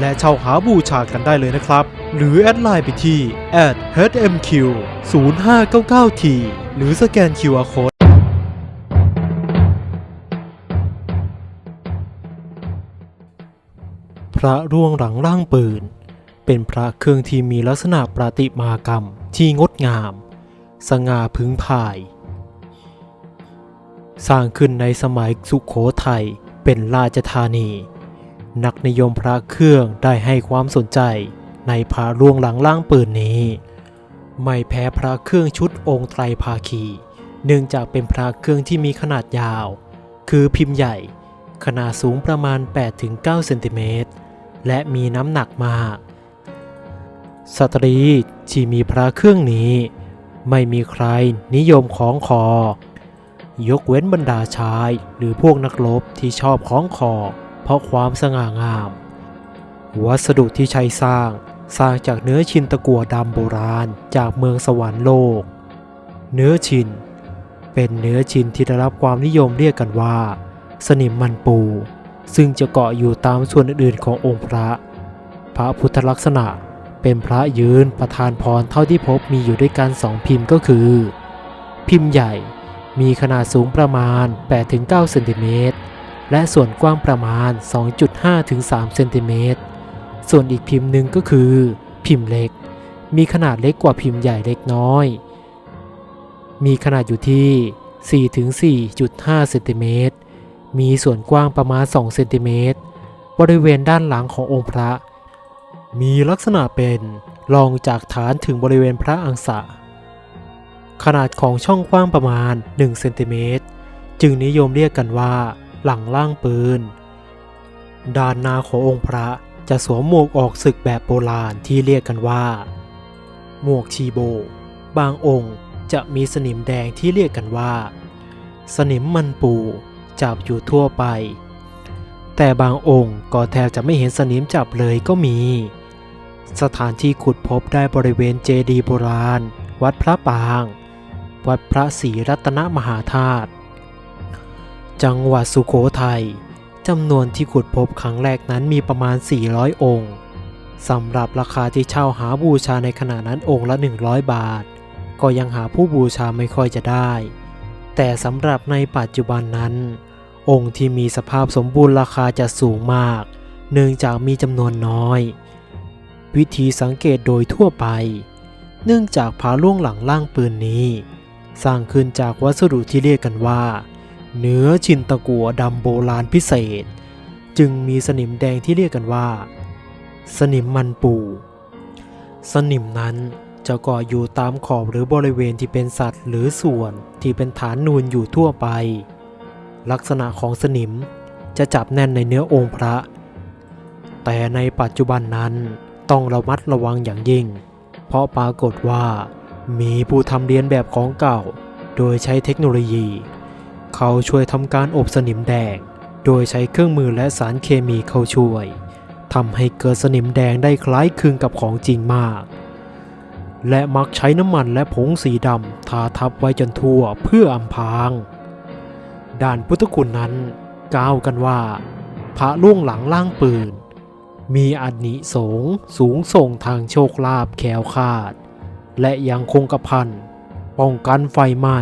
และเช่าหาบูชากันได้เลยนะครับ หรือแอดไลน์ไปที่ @hmq 0599t หรือสแกน QR code พระร่วงหลังร่างปืน เป็นพระเครื่องที่มีลักษณะประติมากรรมที่งดงาม สง่าพึงพาย สร้างขึ้นในสมัยสุขโขทัยเป็นราชธานี นักนิยมพระเครื่องได้ให้ความสนใจในพระร่วงหลังล่างปืนนี้ ไม่แพ้พระเครื่องชุดองค์ไตรภาคี เนื่องจากเป็นพระเครื่องที่มีขนาดยาว คือพิมพ์ใหญ่ ขนาดสูงประมาณ 8-9 เซนติเมตร และมีน้ำหนักมาก สตรีที่มีพระเครื่องนี้ ไม่มีใครนิยมของคอ ยกเว้นบรรดาชายหรือพวกนักรบที่ชอบของคอ เพราะความสง่างาม วัสดุที่ใช้สร้างสร้างจากเนื้อชินตะกั่วดำโบราณจากเมืองสวรรค์โลก เนื้อชิน เป็นเนื้อชินที่ได้รับความนิยมเรียกกันว่า สนิมมันปู ซึ่งจะเกาะอยู่ตามส่วนอื่นๆขององค์พระ พระพุทธลักษณะเป็นพระยืนประทานพรเท่าที่พบมีอยู่ด้วยกันสองพิมพ์ก็คือ พิมพ์ใหญ่มีขนาดสูงประมาณ 8-9เซนติเมตร และส่วนกว้างประมาณ 2.5-3เซนติเมตร ส่วนอีกพิมพ์หนึ่งก็คือ พิมพ์เล็ก มีขนาดเล็กกว่าพิมพ์ใหญ่เล็กน้อย มีขนาดอยู่ที่4-4.5เซนติเมตร มีส่วนกว้างประมาณ2เซนติเมตร บริเวณด้านหลังขององค์พระ มีลักษณะเป็นรองจากฐานถึงบริเวณพระอังสะ ขนาดของช่องกว้างประมาณ1เซนติเมตร จึงนิยมเรียกกันว่า หลังล่างปืน ด้านหน้าขององค์พระจะสวมหมวกออกศึกแบบโบราณที่เรียกกันว่า หมวกชีโบ บางองค์จะมีสนิมแดงที่เรียกกันว่า สนิมมันปูจับอยู่ทั่วไป แต่บางองค์ก็แทบจะไม่เห็นสนิมจับเลยก็มี สถานที่ขุดพบได้บริเวณเจดีย์โบราณ วัดพระปาง วัดพระศรีรัตนมหาธาตุ จังหวัดสุโขทัยจำนวนที่ขุดพบครั้งแรกนั้นมีประมาณ 400 องค์สำหรับราคาที่เช่าหาบูชาในขณะนั้นองค์ละ 100 บาท ก็ยังหาผู้บูชาไม่ค่อยจะได้ แต่สำหรับในปัจจุบันนั้น องค์ที่มีสภาพสมบูรณ์ราคาจะสูงมาก เนื่องจากมีจำนวนน้อย วิธีสังเกตโดยทั่วไป เนื่องจากผาล่วงหลังล่างปืนนี้ สร้างขึ้นจากวัสดุที่เรียกกันว่า เนื้อชินตะกัวดำโบราณพิเศษ จึงมีสนิมแดงที่เรียกกันว่า สนิมมันปู สนิมนั้นจะเกาะอยู่ตามขอบหรือบริเวณที่เป็นสัตว์หรือส่วนที่เป็นฐานนูนอยู่ทั่วไป ลักษณะของสนิมจะจับแน่นในเนื้อองค์พระ แต่ในปัจจุบันนั้นต้องระมัดระวังอย่างยิ่ง เพราะปรากฏว่ามีผู้ทำเรียนแบบของเก่า โดยใช้เทคโนโลยี เขาช่วยทำการอบสนิมแดง โดยใช้เครื่องมือและสารเคมีเข้าช่วยทำให้เกิดสนิมแดงได้คล้ายคลึงกับของจริงมาก และมักใช้น้ำมันและผงสีดำทาทับไว้จนทั่วเพื่ออำพราง ด้านพุทธคุณนั้นกล่าวกันว่า พระล่วงหลังล่างปืน มีอานิสงส์สูงส่งทางโชคลาภแขวคาด และยังคงกระพันป้องกันไฟไหม้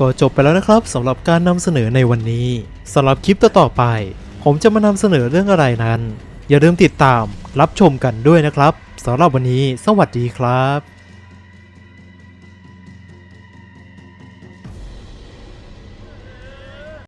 ก็จบไปแล้วนะครับสำหรับการนำเสนอในวันนี้สำหรับคลิปต่อๆไป ผมจะมานำเสนอเรื่องอะไรนั้น อย่าลืมติดตามรับชมกันด้วยนะครับสำหรับวันนี้ สวัสดีครับ